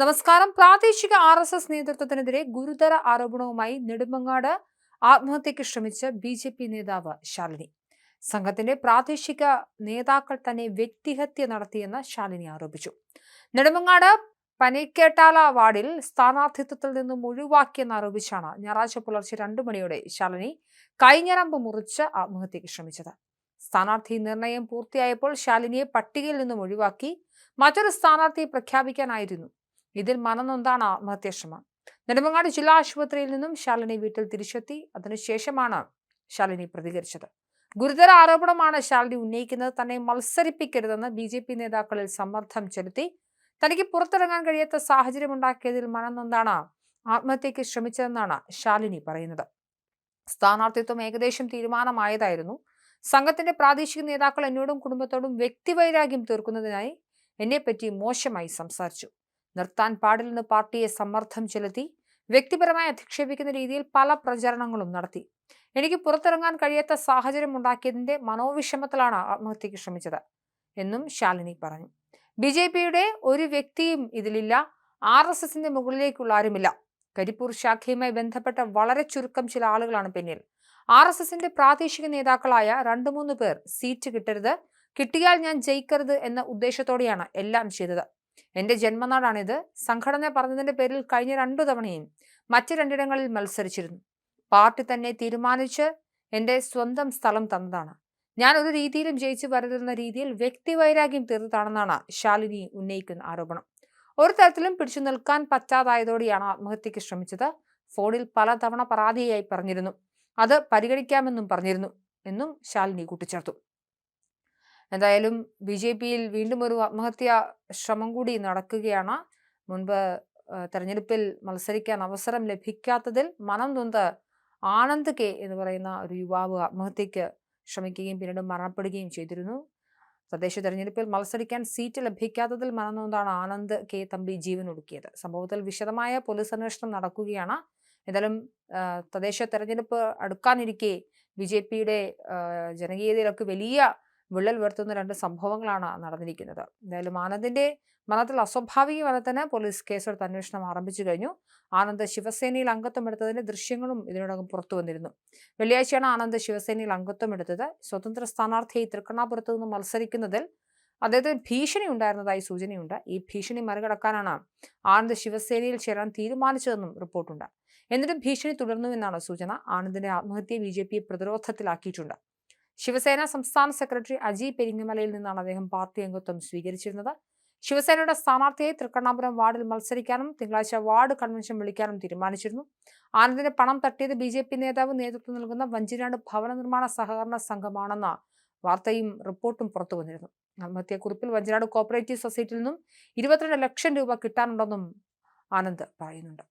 നമസ്കാരം. പ്രാദേശിക R S S നേതൃത്വത്തിനെതിരെ ഗുരുതര ആരോപണവുമായി നെടുമങ്ങാട് ആത്മഹത്യക്ക് ശ്രമിച്ച ബി ജെ പി നേതാവ് ശാലിനി. സംഘത്തിന്റെ പ്രാദേശിക നേതാക്കൾ തന്നെ വ്യക്തിഹത്യ നടത്തിയെന്ന് ശാലിനി ആരോപിച്ചു. നെടുമങ്ങാട് പനേക്കേട്ടാല വാർഡിൽ സ്ഥാനാർത്ഥിത്വത്തിൽ നിന്നും ഒഴിവാക്കിയെന്ന് ആരോപിച്ചാണ് ഞായറാഴ്ച പുലർച്ചെ രണ്ടു മണിയോടെ ശാലിനി കൈഞ്ഞരമ്പ് മുറിച്ച് ആത്മഹത്യക്ക് ശ്രമിച്ചത്. സ്ഥാനാർത്ഥി നിർണയം പൂർത്തിയായപ്പോൾ ശാലിനിയെ പട്ടികയിൽ നിന്നും ഒഴിവാക്കി മറ്റൊരു സ്ഥാനാർത്ഥിയെ പ്രഖ്യാപിക്കാനായിരുന്നു ഇതിൽ മനനൊന്താണ് ആത്മഹത്യാശ്രമം നെടുമങ്ങാട് ജില്ലാ ആശുപത്രിയിൽ നിന്നും ശാലിനി വീട്ടിൽ തിരിച്ചെത്തി. അതിനുശേഷമാണ് ശാലിനി പ്രതികരിച്ചത്. ഗുരുതര ആരോപണമാണ് ശാലിനി ഉന്നയിക്കുന്നത്. തന്നെ മത്സരിപ്പിക്കരുതെന്ന് ബി ജെ പി നേതാക്കളിൽ സമ്മർദ്ദം ചെലുത്തി. തനിക്ക് പുറത്തിറങ്ങാൻ കഴിയാത്ത സാഹചര്യം ഉണ്ടാക്കിയതിൽ മനനൊന്താണ് ആത്മഹത്യയ്ക്ക് ശ്രമിച്ചതെന്നാണ് ശാലിനി പറയുന്നത്. സ്ഥാനാർത്ഥിത്വം ഏകദേശം തീരുമാനമായതായിരുന്നു. സംഘത്തിന്റെ പ്രാദേശിക നേതാക്കൾ എന്നോടും കുടുംബത്തോടും വ്യക്തിവൈരാഗ്യം തീർക്കുന്നതിനായി എന്നെപ്പറ്റി മോശമായി സംസാരിച്ചു. നിർത്താൻ പാടില്ലെന്ന് പാർട്ടിയെ സമ്മർദ്ദം ചെലുത്തി വ്യക്തിപരമായി അധിക്ഷേപിക്കുന്ന രീതിയിൽ പല പ്രചരണങ്ങളും നടത്തി. എനിക്ക് പുറത്തിറങ്ങാൻ കഴിയാത്ത സാഹചര്യം ഉണ്ടാക്കിയതിന്റെ മനോവിഷമത്തിലാണ് ആത്മഹത്യക്ക് ശ്രമിച്ചത് എന്നും ശാലിനി പറഞ്ഞു. ബി ജെ പിയുടെ ഒരു വ്യക്തിയും ഇതിലില്ല ആർ എസ് എസിന്റെ മുകളിലേക്കുള്ള ആരുമില്ല. കരിപ്പൂർ ശാഖയുമായി ബന്ധപ്പെട്ട വളരെ ചുരുക്കം ചില ആളുകളാണ് പിന്നിൽ. ആർ എസ് എസിന്റെ പ്രാദേശിക നേതാക്കളായ രണ്ടു മൂന്ന് പേർ സീറ്റ് കിട്ടരുത് കിട്ടിയാൽ ഞാൻ ജയിക്കരുത് എന്ന ഉദ്ദേശത്തോടെയാണ് എല്ലാം ചെയ്തത്. എന്റെ ജന്മനാടാണിത്. സംഘടന പറഞ്ഞതിന്റെ പേരിൽ കഴിഞ്ഞ രണ്ടു തവണയും മറ്റു രണ്ടിടങ്ങളിൽ മത്സരിച്ചിരുന്നു. പാർട്ടി തന്നെ തീരുമാനിച്ച് എന്റെ സ്വന്തം സ്ഥലം തന്നതാണ്. ഞാൻ ഒരു രീതിയിലും ജയിച്ചു വരരുന്ന രീതിയിൽ വ്യക്തിവൈരാഗ്യം തീർത്താണെന്നാണ് ശാലിനി ഉന്നയിക്കുന്ന ആരോപണം. ഒരു തരത്തിലും പിടിച്ചു നിൽക്കാൻ പറ്റാതായതോടെയാണ് ആത്മഹത്യക്ക് ശ്രമിച്ചത്. ഫോണിൽ പലതവണ പരാതിയായി പറഞ്ഞിരുന്നു. അത് പരിഗണിക്കാമെന്നും പറഞ്ഞിരുന്നു എന്നും ശാലിനി കൂട്ടിച്ചേർത്തു. എന്തായാലും ബി ജെ പിയിൽ വീണ്ടും ഒരു ആത്മഹത്യാ ശ്രമം കൂടി നടക്കുകയാണ്. മുൻപ് തെരഞ്ഞെടുപ്പിൽ മത്സരിക്കാൻ അവസരം ലഭിക്കാത്തതിൽ മനം നൊന്ത് ആനന്ദ് കെ എന്ന് പറയുന്ന ഒരു യുവാവ് ആത്മഹത്യക്ക് ശ്രമിക്കുകയും പിന്നീട് മരണപ്പെടുകയും ചെയ്തിരുന്നു. തദ്ദേശ തെരഞ്ഞെടുപ്പിൽ മത്സരിക്കാൻ സീറ്റ് ലഭിക്കാത്തതിൽ മനംനൊന്താണ് ആനന്ദ് കെ തമ്പി ജീവൻ ഒടുക്കിയത്. സംഭവത്തിൽ വിശദമായ പോലീസ് അന്വേഷണം നടക്കുകയാണ്. എന്തായാലും തദ്ദേശ തെരഞ്ഞെടുപ്പ് അടുക്കാനിരിക്കെ ബി ജെ പിയുടെ ജനകീയതയിലൊക്കെ വലിയ വിള്ളൽ വരുത്തുന്ന രണ്ട് സംഭവങ്ങളാണ് നടന്നിരിക്കുന്നത്. എന്തായാലും ആനന്ദിന്റെ മരണത്തിൽ അസ്വാഭാവിക മരണത്തിന് പോലീസ് കേസെടുത്ത് അന്വേഷണം ആരംഭിച്ചു കഴിഞ്ഞു. ആനന്ദ് ശിവസേനയിൽ അംഗത്വം എടുത്തതിന്റെ ദൃശ്യങ്ങളും ഇതിനോടകം പുറത്തു വന്നിരുന്നു. വെള്ളിയാഴ്ചയാണ് ആനന്ദ് ശിവസേനയിൽ അംഗത്വം എടുത്തത്. സ്വതന്ത്ര സ്ഥാനാർത്ഥി തൃക്കണ്ണാപുരത്ത് നിന്ന് മത്സരിക്കുന്നതിൽ അദ്ദേഹത്തിന് ഭീഷണി ഉണ്ടായിരുന്നതായി സൂചനയുണ്ട്. ഈ ഭീഷണി മറികടക്കാനാണ് ആനന്ദ് ശിവസേനയിൽ ചേരാൻ തീരുമാനിച്ചതെന്നും റിപ്പോർട്ടുണ്ട്. എന്നിട്ടും ഭീഷണി തുടർന്നുവെന്നാണ് സൂചന. ആനന്ദിന്റെ ആത്മഹത്യ ബി ജെ പി പ്രതിരോധത്തിലാക്കിയിട്ടുണ്ട്. ശിവസേന സംസ്ഥാന സെക്രട്ടറി അജി പെരിങ്ങമലയിൽ നിന്നാണ് അദ്ദേഹം പാർട്ടി അംഗത്വം സ്വീകരിച്ചിരുന്നത്. ശിവസേനയുടെ സ്ഥാനാർത്ഥിയെ തൃക്കണ്ണാപുരം വാർഡിൽ മത്സരിക്കാനും തിങ്കളാഴ്ച വാർഡ് കൺവെൻഷൻ വിളിക്കാനും തീരുമാനിച്ചിരുന്നു. ആനന്ദിന് പണം തട്ടിയത് ബി ജെ പി നേതാവ് നേതൃത്വം നൽകുന്ന വഞ്ചിനാട് ഭവന നിർമ്മാണ സഹകരണ സംഘമാണെന്ന വാർത്തയും റിപ്പോർട്ടും പുറത്തു വന്നിരുന്നു. ആത്മഹത്യക്കുറിപ്പിൽ വഞ്ചിനാട് കോപ്പറേറ്റീവ് സൊസൈറ്റിയിൽ നിന്നും ഇരുപത്തിരണ്ട് ലക്ഷം രൂപ കിട്ടാനുണ്ടെന്നും ആനന്ദ് പറയുന്നുണ്ട്.